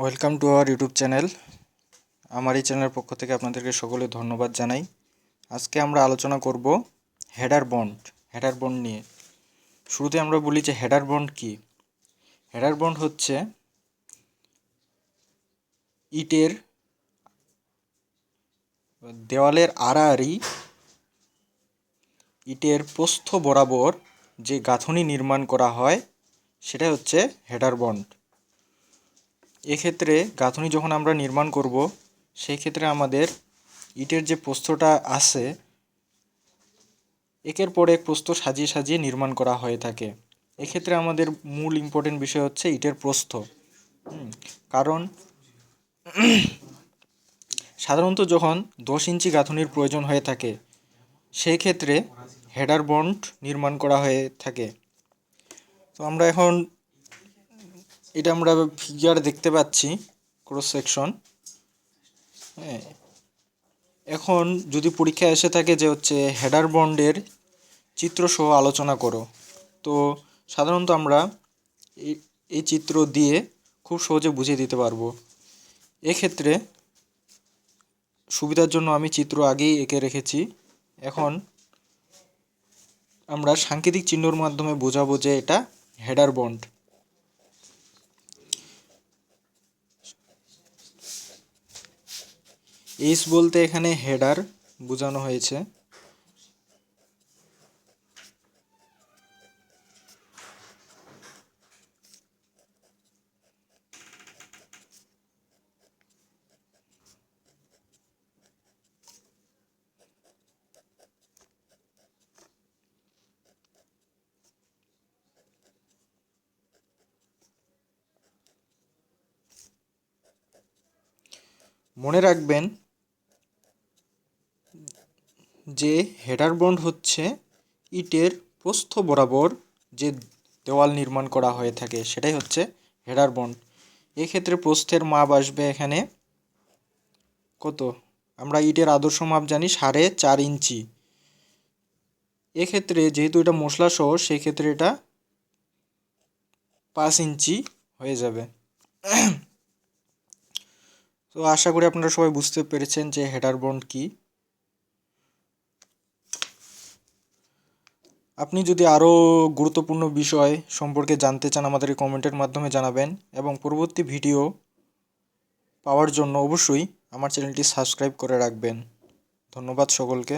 Welcome to our YouTube channel আমার এই চ্যানেলের পক্ষ থেকে আপনাদেরকে সকলে ধন্যবাদ জানাই। আজকে আমরা আলোচনা করব হেডার বন্ড হেডার বন্ড নিয়ে। শুরুতে আমরা বলি যে হেডার বন্ড কি? হেডার বন্ড হচ্ছে ইটের দেওয়ালের আড়াআড়ি ইটের প্রস্থ বরাবর যে গাঁথনি নির্মাণ করা হয় সেটা হচ্ছে হেডার বন্ড এক্ষেত্রে গাঁথনি যখন আমরা নির্মাণ করব সেই ক্ষেত্রে আমাদের ইটের যে প্রস্থটা আছে, একের পর এক প্রস্থ সাজিয়ে সাজিয়ে নির্মাণ করা হয়ে থাকে। এক্ষেত্রে আমাদের মূল ইম্পর্টেন্ট বিষয় হচ্ছে ইটের প্রস্থ। কারণ সাধারণত যখন দশ ইঞ্চি গাঁথনির প্রয়োজন হয়ে থাকে সেই ক্ষেত্রে হেডার বন্ড নির্মাণ করা হয়ে থাকে। তো আমরা এখন এটা আমরা ফিগার দেখতে পাচ্ছি ক্রস সেকশন হ্যাঁ। এখন যদি পরীক্ষায় এসে থাকে যে হচ্ছে হেডার বন্ডের চিত্রসহ আলোচনা করো, তো সাধারণত আমরা এই এই চিত্র দিয়ে খুব সহজে বুঝিয়ে দিতে পারব। এক্ষেত্রে সুবিধার জন্য আমি চিত্র আগেই এঁকে রেখেছি। এখন আমরা সাংকেতিক চিহ্নর মাধ্যমে বোঝাবো যে এটা হেডার বন্ড এইচ বলতে এখানে হেডার বোঝানো হয়েছে। মনে রাখবেন যে হেডার বন্ড হচ্ছে ইটের প্রস্থ বরাবর যে দেওয়াল নির্মাণ করা হয়ে থাকে, সেটাই হচ্ছে হেডার বন্ড। এক্ষেত্রে প্রস্থের মাপ আসবে এখানে কত? আমরা ইটের আদর্শ মাপ জানি সাড়ে চার ইঞ্চি। এক্ষেত্রে যেহেতু এটা মশলা সহ সেক্ষেত্রে এটা পাঁচ ইঞ্চি হয়ে যাবে। তো আশা করি আপনারা সবাই বুঝতে পেরেছেন যে হেডার বন্ড কী। আপনি যদি আরও গুরুত্বপূর্ণ বিষয় সম্পর্কে জানতে চান আমাদের কমেন্টের মাধ্যমে জানাবেন এবং পরবর্তী ভিডিও পাওয়ার জন্য অবশ্যই আমার চ্যানেলটি সাবস্ক্রাইব করে রাখবেন। ধন্যবাদ সকলকে।